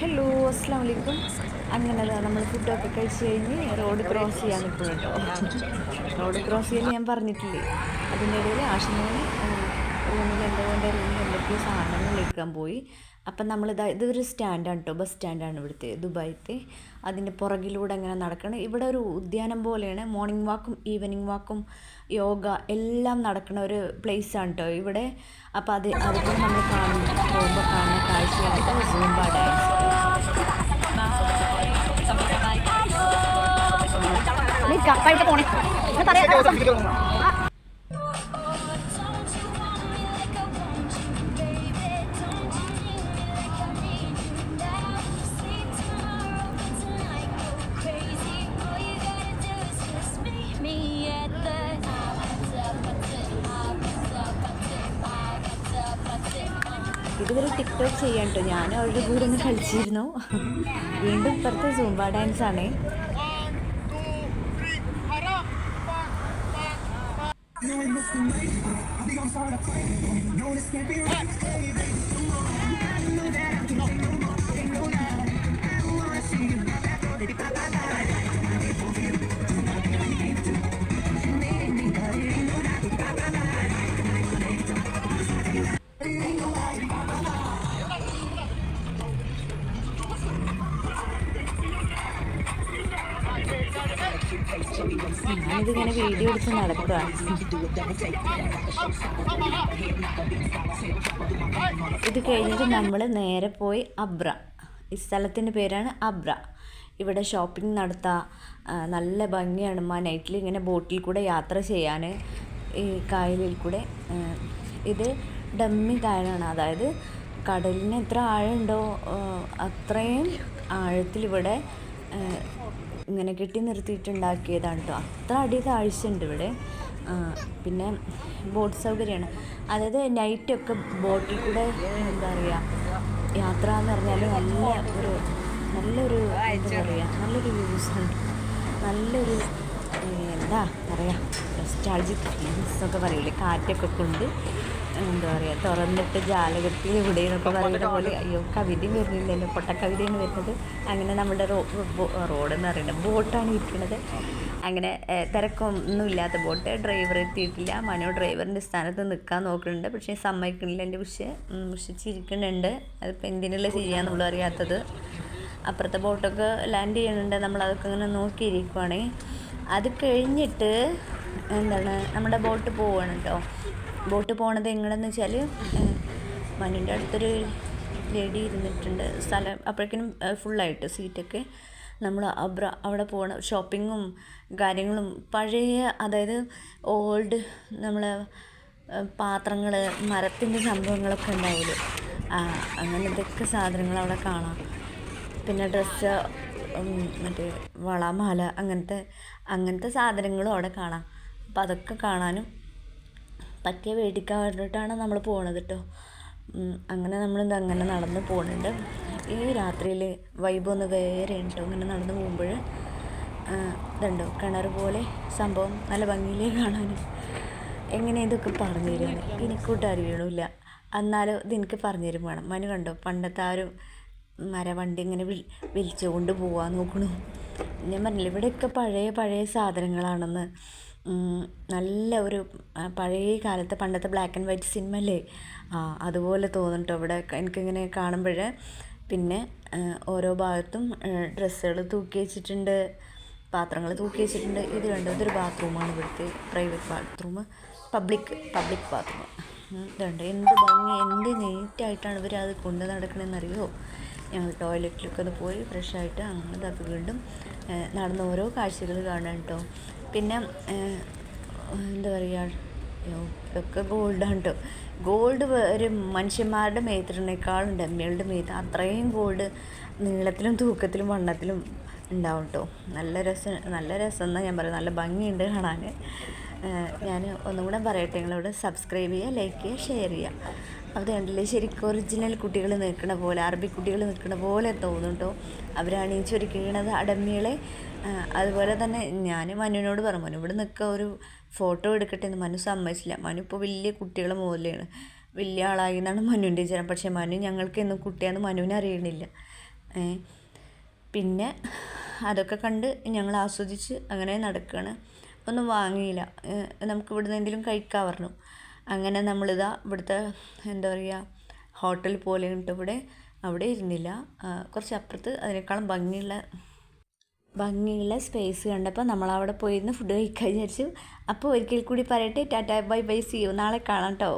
Hello അസ്സാം വലൈക്കും അങ്ങനെ നമ്മൾ ഫുഡൊക്കെ കഴിച്ച് കഴിഞ്ഞ് റോഡ് ക്രോസ് ചെയ്യാൻ നിൽക്കുന്നു റോഡ് ക്രോസ് ചെയ്യാൻ ഞാൻ പറഞ്ഞിട്ടില്ലേ? അതിന്റെ ഇടയിൽ ആശുപത്രി റൂമിൽ എന്തുകൊണ്ട് റൂമിൽ എന്തൊക്കെയോ സാധനങ്ങൾ എടുക്കാൻ പോയി. അപ്പം നമ്മൾ ഇതാ ഇതൊരു സ്റ്റാൻഡാണ് കേട്ടോ ബസ് സ്റ്റാൻഡാണ് ഇവിടുത്തെ ദുബായിത്തെ. അതിന്റെ പുറകിലൂടെ അങ്ങനെ നടക്കണം. ഇവിടെ ഒരു ഉദ്യാനം പോലെയാണ്. മോർണിംഗ് വാക്കും ഈവനിങ് വാക്കും യോഗ എല്ലാം നടക്കുന്ന ഒരു പ്ലേസാണ് കേട്ടോ ഇവിടെ. അപ്പോൾ അത് അതുപോലെ നമ്മൾ കാണുന്ന പോകുമ്പോൾ കാണുന്ന കാഴ്ചയായിട്ട് സൂംബ ഡാൻസ് കപ്പായിട്ട് പോണേ. പറയാം ഇതുവരെ ടിക്ടോക്ക് ചെയ്യാൻ കേട്ടോ ഞാൻ അവരുടെ കൂടെ ഒന്ന് കളിച്ചിരുന്നു. വീണ്ടും ഇപ്പുറത്തെ സൂംബ ഡാൻസ് ആണ്. No, I'm missing. I think I'm starting to fight. No, this can't be right. Hey, baby. ഞാനിതിങ്ങനെ വീഡിയോ എടുത്ത് നടക്കുകയാണ് ഇത് കഴിഞ്ഞിട്ട് നമ്മൾ നേരെ പോയി അബ്ര. ഈ സ്ഥലത്തിന്റെ പേരാണ് അബ്ര. ഇവിടെ ഷോപ്പിംഗ് നടത്താം. നല്ല ഭംഗിയാണ് മാ നൈറ്റിൽ ഇങ്ങനെ ബോട്ടിൽ കൂടെ യാത്ര ചെയ്യാൻ ഈ കായലിൽ കൂടെ. ഇത് ഡമ്മി കായലാണ്. അതായത് കടലിന് എത്ര ആഴമുണ്ടോ? അത്രയും ആഴത്തിൽ ആ, ഇങ്ങനെ കെട്ടി നിർത്തിയിട്ടുണ്ടാക്കിയതാണ് കേട്ടോ അത്ര അടി താഴ്ചയുണ്ട് ഇവിടെ. പിന്നെ ബോട്ട് സൗകര്യമാണ്. അതായത് നൈറ്റൊക്കെ ബോട്ടിൽ കൂടെ എന്താ പറയുക യാത്ര എന്ന് പറഞ്ഞാൽ നല്ല ഒരു നല്ലൊരു എന്താ പറയുക നല്ലൊരു വ്യൂസാണ് നല്ലൊരു എന്താ പറയുക നൊസ്റ്റാൾജിക് ഫീലിങ്സ് ഒക്കെ പറയില്ലേ കാറ്റൊക്കെ കൊണ്ട്. എന്താ പറയുക തുറന്നിട്ട് ജാലകത്തിൽ ഇവിടെ എന്നൊക്കെ പറയുന്ന പോലെ അയ്യോ കവിതയും വരുന്നില്ലല്ലോ പൊട്ടക്കവിതയാണ് വരുന്നത്. അങ്ങനെ നമ്മുടെ റോ റോഡ് എന്ന് പറയുന്നത് ബോട്ടാണ് ഇരിക്കുന്നത്. അങ്ങനെ തിരക്കൊന്നും ഇല്ലാത്ത ബോട്ട്. ഡ്രൈവർ എത്തിയിട്ടില്ല. മനു ഡ്രൈവറിന്റെ സ്ഥാനത്ത് നിൽക്കാൻ നോക്കുന്നുണ്ട്. പക്ഷേ സമ്മതിക്കുന്നില്ല എന്റെ ഉഷ ഉഷിച്ചിരിക്കുന്നുണ്ട്. അതിപ്പോൾ എന്തിനുള്ള ചെയ്യാന്നുള്ളൂ അറിയാത്തത്. അപ്പുറത്തെ ബോട്ടൊക്കെ ലാൻഡ് ചെയ്യുന്നുണ്ട്. നമ്മൾ അതൊക്കെ ഇങ്ങനെ നോക്കിയിരിക്കുവാണേ. അത് കഴിഞ്ഞിട്ട് എന്താണ് നമ്മുടെ ബോട്ട് പോവാണ് കേട്ടോ ബോട്ട് പോണത് എങ്ങനെയെന്ന് വെച്ചാൽ മണ്ണിന്റെ അടുത്തൊരു ലേഡി ഇരുന്നിട്ടുണ്ട്. സ്ഥലം അപ്പോഴേക്കിനും ഫുള്ളായിട്ട് സീറ്റൊക്കെ നമ്മൾ അബ്ര അവിടെ പോകണം ഷോപ്പിങ്ങും കാര്യങ്ങളും പഴയ അതായത് ഓൾഡ് നമ്മൾ പാത്രങ്ങൾ മരത്തിന്റെ സംഭവങ്ങളൊക്കെ ഉണ്ടാവില്ലേ ആ അങ്ങനത്തെയൊക്കെ സാധനങ്ങൾ അവിടെ കാണാം. പിന്നെ ഡ്രസ്സ് മറ്റേ വളമാല അങ്ങനത്തെ അങ്ങനത്തെ സാധനങ്ങളും അവിടെ കാണാം. അപ്പം അതൊക്കെ കാണാനും പറ്റിയ വേടിക്കാൻ വേണ്ടിയിട്ടാണ് നമ്മൾ പോണത് കേട്ടോ അങ്ങനെ നമ്മൾ അങ്ങനെ നടന്ന് പോകുന്നുണ്ട് ഈ രാത്രിയിൽ വൈബ് ഒന്ന് വേറെ ഉണ്ടോ ഇങ്ങനെ നടന്ന് പോകുമ്പോൾ ഇതുണ്ടോ കിണർ പോലെ സംഭവം നല്ല ഭംഗിയിലേ കാണാൻ എങ്ങനെ ഇതൊക്കെ പറഞ്ഞു തരുന്നത് എനിക്കൂട്ട് അറിയണമില്ല എന്നാലും ഇതെനിക്ക് പറഞ്ഞു തരും വേണം. മനു കണ്ടോ? പണ്ടത്തെ ആ ഒരു മരവണ്ടി ഇങ്ങനെ വിൽ വിളിച്ചുകൊണ്ട് പോവാൻ നോക്കണു. ഞാൻ പറഞ്ഞില്ല ഇവിടെയൊക്കെ പഴയ പഴയ സാധനങ്ങളാണെന്ന്. നല്ല ഒരു പഴയ കാലത്തെ പണ്ടത്തെ ബ്ലാക്ക് ആൻഡ് വൈറ്റ് സിനിമ അല്ലേ ആ അതുപോലെ തോന്നുന്നുട്ടോ ഇവിടെ എനിക്കിങ്ങനെ കാണുമ്പോൾ. പിന്നെ ഓരോ ഭാഗത്തും ഡ്രസ്സുകൾ തൂക്കി വെച്ചിട്ടുണ്ട് പാത്രങ്ങൾ തൂക്കി വെച്ചിട്ടുണ്ട്. ഇത് കണ്ടോ? ഇതൊരു ബാത്റൂമാണ് ഇവിടുത്തെ private bathroom public public bathroom ഇതുണ്ട്. എന്ത് ഭംഗി എന്ത് നീറ്റായിട്ടാണ് ഇവർ അത് കൊണ്ട് നടക്കണമെന്നറിയോ ഞങ്ങൾ ടോയ്ലറ്റിലൊക്കെ ഒന്ന് പോയി ഫ്രഷായിട്ട് അങ്ങനെ അത് വീണ്ടും നടന്ന ഓരോ കാഴ്ചകൾ കാണാൻ കേട്ടോ. പിന്നെ എന്താ പറയുക ഒക്കെ ഗോൾഡ് ഗോൾഡാണ് കേട്ടോ ഗോൾഡ് ഒരു മനുഷ്യന്മാരുടെ മേത്തിനേക്കാളും ഡമ്മികളുടെ മേത്ത് അത്രയും ഗോൾഡ് നീളത്തിലും തൂക്കത്തിലും വണ്ണത്തിലും ഉണ്ടാവും കേട്ടോ നല്ല രസം നല്ല രസം എന്നാണ് ഞാൻ പറയുന്നത് നല്ല ഭംഗിയുണ്ട് കാണാൻ ഞാൻ ഒന്നും കൂടെ പറയട്ടെ നിങ്ങളോട് സബ്സ്ക്രൈബ് ചെയ്യുക ലൈക്ക് ചെയ്യുക ഷെയർ ചെയ്യുക. അത് കണ്ടില്ലേ ശരിക്കും ഒറിജിനൽ കുട്ടികൾ നിൽക്കണ പോലെ അറബി കുട്ടികൾ നിൽക്കണ പോലെ തോന്നും കേട്ടോ അവരാണ് ഈ അടമ്മികളെ. അതുപോലെ തന്നെ ഞാൻ മനുവിനോട് പറഞ്ഞു മനു ഇവിടെ നിൽക്കുക ഒരു ഫോട്ടോ എടുക്കട്ടെ എന്ന് മനു സമ്മതിച്ചില്ല. മനു ഇപ്പോൾ വലിയ കുട്ടികളെ മുതലാണ്. വലിയ ആളായി എന്നാണ് മനുവിന്റെ വിചാരം. പക്ഷേ മനു ഞങ്ങൾക്ക് എന്നും കുട്ടിയാന്ന് മനുവിനെ അറിയണില്ല. പിന്നെ അതൊക്കെ കണ്ട് ഞങ്ങൾ ആസ്വദിച്ച് അങ്ങനെ നടക്കുകയാണ് ഒന്നും വാങ്ങിയില്ല. നമുക്ക് ഇവിടുന്ന് എന്തെങ്കിലും കഴിക്കാൻ പറഞ്ഞു. അങ്ങനെ നമ്മളിതാ ഇവിടുത്തെ എന്താ പറയുക ഹോട്ടൽ പോലെ ഇവിടെ. അവിടെ ഇരുന്നില്ല. കുറച്ച് അപ്പുറത്ത് അതിനേക്കാളും ഭംഗിയുള്ള ഭംഗിയുള്ള സ്പേസ് കണ്ടപ്പോൾ നമ്മൾ അവിടെ പോയിരുന്ന് ഫുഡ് കഴിക്കാൻ വിചാരിച്ചു. അപ്പോൾ ഒരിക്കൽ കൂടി പറയട്ടെ. Tata bye bye see you നാളെ കാണാം കേട്ടോ